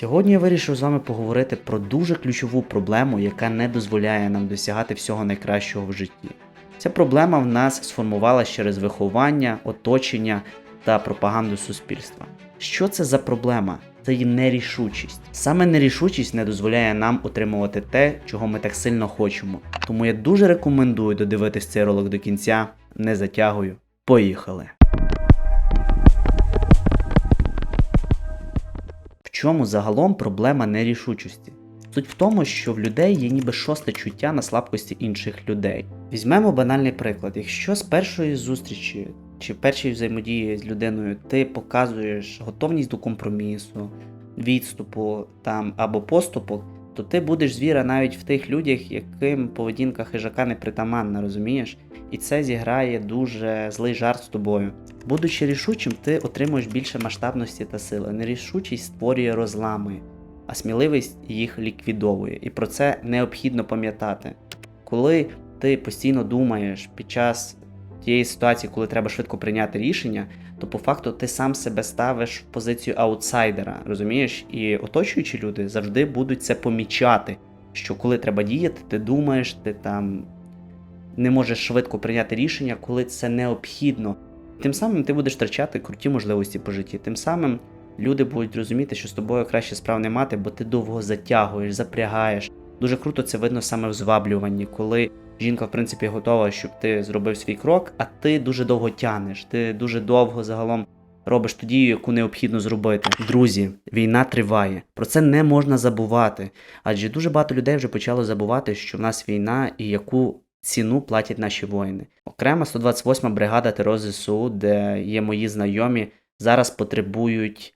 Сьогодні я вирішив з вами поговорити про дуже ключову проблему, яка не дозволяє нам досягати всього найкращого в житті. Ця проблема в нас сформувалася через виховання, оточення та пропаганду суспільства. Що це за проблема? Це є нерішучість. Саме нерішучість не дозволяє нам отримувати те, чого ми так сильно хочемо. Тому я дуже рекомендую додивитись цей ролик до кінця. Не затягую. Поїхали! Чому загалом проблема нерішучості? Суть в тому, що в людей є ніби шосте чуття на слабкості інших людей. Візьмемо банальний приклад: якщо з першої зустрічі чи першої взаємодії з людиною ти показуєш готовність до компромісу, відступу там або поступу, то ти будеш звіра навіть в тих людях, яким поведінка хижака не притаманна, розумієш? І це зіграє дуже злий жарт з тобою. Будучи рішучим, ти отримуєш більше масштабності та сили. Нерішучість створює розлами, а сміливість їх ліквідовує. І про це необхідно пам'ятати. Коли ти постійно думаєш під час тієї ситуації, коли треба швидко прийняти рішення, то по факту ти сам себе ставиш в позицію аутсайдера, розумієш? І оточуючі люди завжди будуть це помічати. Що коли треба діяти, ти думаєш, ти там не можеш швидко прийняти рішення, коли це необхідно. Тим самим ти будеш втрачати круті можливості по житті. Тим самим люди будуть розуміти, що з тобою краще справ не мати, бо ти довго затягуєш, запрягаєш. Дуже круто це видно саме в зваблюванні, коли жінка, в принципі, готова, щоб ти зробив свій крок, а ти дуже довго тянеш, ти дуже довго загалом робиш ту дію, яку необхідно зробити. Друзі, війна триває. Про це не можна забувати. Адже дуже багато людей вже почало забувати, що в нас війна і яку ціну платять наші воїни. Окрема 128 бригада ТРО ЗСУ, де є мої знайомі, зараз потребують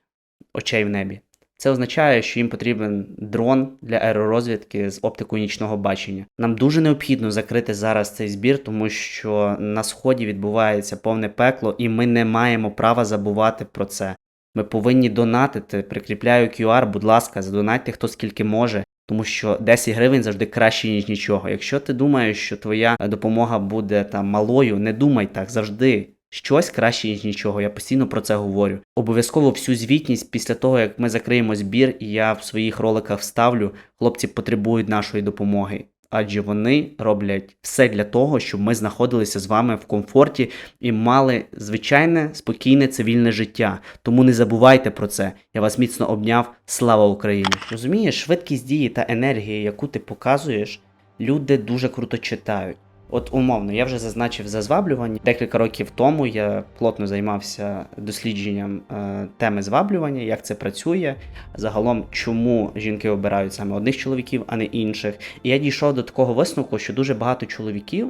очей в небі. Це означає, що їм потрібен дрон для аеророзвідки з оптикою нічного бачення. Нам дуже необхідно закрити зараз цей збір, тому що на сході відбувається повне пекло, і ми не маємо права забувати про це. Ми повинні донатити. Прикріпляю QR, будь ласка, задонатьте хто скільки може. Тому що 10 гривень завжди краще, ніж нічого. Якщо ти думаєш, що твоя допомога буде там малою, не думай так завжди. Щось краще, ніж нічого. Я постійно про це говорю. Обов'язково всю звітність після того, як ми закриємо збір, і я в своїх роликах вставлю, хлопці потребують нашої допомоги. Адже вони роблять все для того, щоб ми знаходилися з вами в комфорті і мали звичайне спокійне цивільне життя. Тому не забувайте про це. Я вас міцно обняв. Слава Україні! Розумієш, швидкість дії та енергії, яку ти показуєш, люди дуже круто читають. От умовно, я вже зазначив за зваблювання. Декілька років тому я плотно займався дослідженням е, теми зваблювання, як це працює, загалом, чому жінки обирають саме одних чоловіків, а не інших. І я дійшов до такого висновку, що дуже багато чоловіків,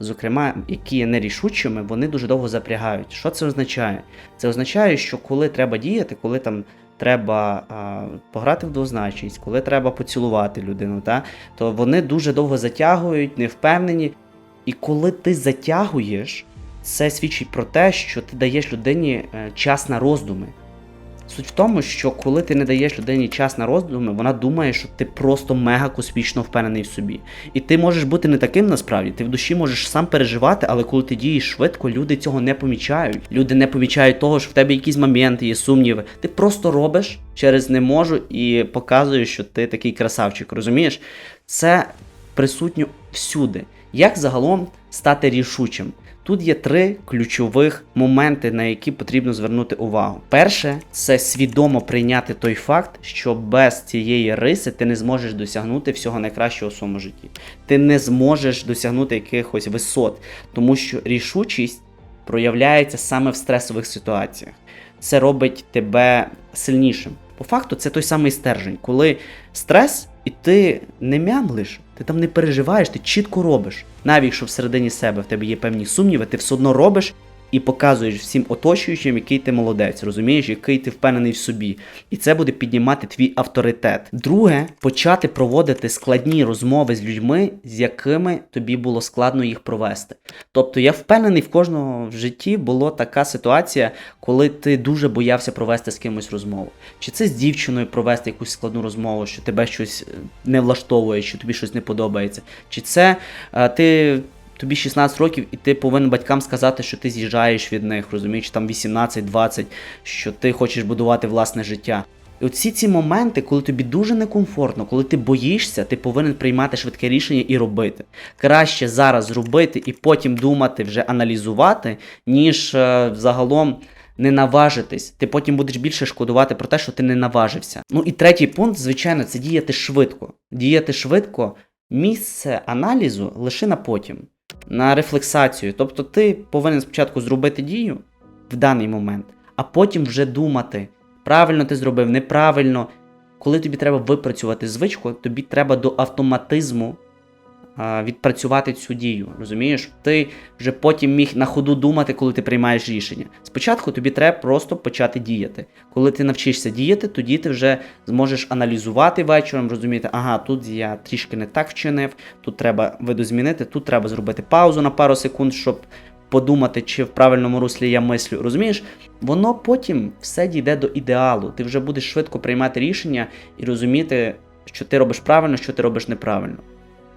зокрема, які є нерішучими, вони дуже довго запрягають. Що це означає? Це означає, що коли треба діяти, коли там. Треба а, пограти в двозначність, коли треба поцілувати людину, та, то вони дуже довго затягують, не впевнені. І коли ти затягуєш, це свідчить про те, що ти даєш людині е, час на роздуми. Суть в тому, що коли ти не даєш людині час на роздуми, вона думає, що ти просто мега космічно впевнений в собі. І ти можеш бути не таким насправді, ти в душі можеш сам переживати, але коли ти дієш швидко, люди цього не помічають. Люди не помічають того, що в тебе якісь моменти, є сумніви. Ти просто робиш через не можу і показуєш, що ти такий красавчик. Розумієш? Це присутньо всюди. Як загалом стати рішучим? Тут є три ключових моменти, на які потрібно звернути увагу. Перше, це свідомо прийняти той факт, що без цієї риси ти не зможеш досягнути всього найкращого в своєму житті. Ти не зможеш досягнути якихось висот, тому що рішучість проявляється саме в стресових ситуаціях. Це робить тебе сильнішим. По факту, це той самий стержень, коли стрес, і ти не мямлиш, ти там не переживаєш, ти чітко робиш. Навіть якщо всередині себе в тебе є певні сумніви, ти все одно робиш і показуєш всім оточуючим, який ти молодець, розумієш, який ти впевнений в собі. І це буде піднімати твій авторитет. Друге, почати проводити складні розмови з людьми, з якими тобі було складно їх провести. Тобто я впевнений, в кожного в житті була така ситуація, коли ти дуже боявся провести з кимось розмову. Чи це з дівчиною провести якусь складну розмову, що тебе щось е, не влаштовує, що тобі щось не подобається, чи це е, ти. Тобі 16 років, і ти повинен батькам сказати, що ти з'їжджаєш від них, розумієш, там 18-20, що ти хочеш будувати власне життя. І оці ці моменти, коли тобі дуже некомфортно, коли ти боїшся, ти повинен приймати швидке рішення і робити. Краще зараз зробити і потім думати, вже аналізувати, ніж е, загалом не наважитись. Ти потім будеш більше шкодувати про те, що ти не наважився. Ну і третій пункт, звичайно, це діяти швидко. Діяти швидко, місце аналізу лише на потім, на рефлексацію. Тобто ти повинен спочатку зробити дію в даний момент, а потім вже думати, правильно ти зробив, неправильно. Коли тобі треба випрацювати звичку, тобі треба до автоматизму відпрацювати цю дію. Розумієш? Ти вже потім міг на ходу думати, коли ти приймаєш рішення. Спочатку тобі треба просто почати діяти. Коли ти навчишся діяти, тоді ти вже зможеш аналізувати вечором, розуміти, ага, тут я трішки не так вчинив, тут треба видозмінити, тут треба зробити паузу на пару секунд, щоб подумати, чи в правильному руслі я мислю. Розумієш? Воно потім все дійде до ідеалу. Ти вже будеш швидко приймати рішення і розуміти, що ти робиш правильно, що ти робиш неправильно.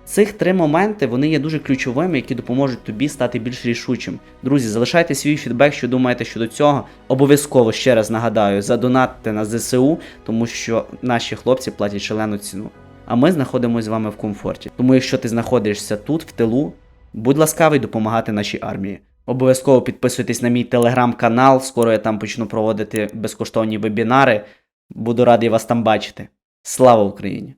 Цих три моменти вони є дуже ключовими, які допоможуть тобі стати більш рішучим. Друзі, залишайте свій фідбек, що думаєте щодо цього. Обов'язково ще раз нагадаю, задонатьте на ЗСУ, тому що наші хлопці платять шалену ціну. А ми знаходимося з вами в комфорті. Тому, якщо ти знаходишся тут, в тилу, будь ласкавий допомагати нашій армії. Обов'язково підписуйтесь на мій телеграм-канал. Скоро я там почну проводити безкоштовні вебінари. Буду радий вас там бачити. Слава Україні!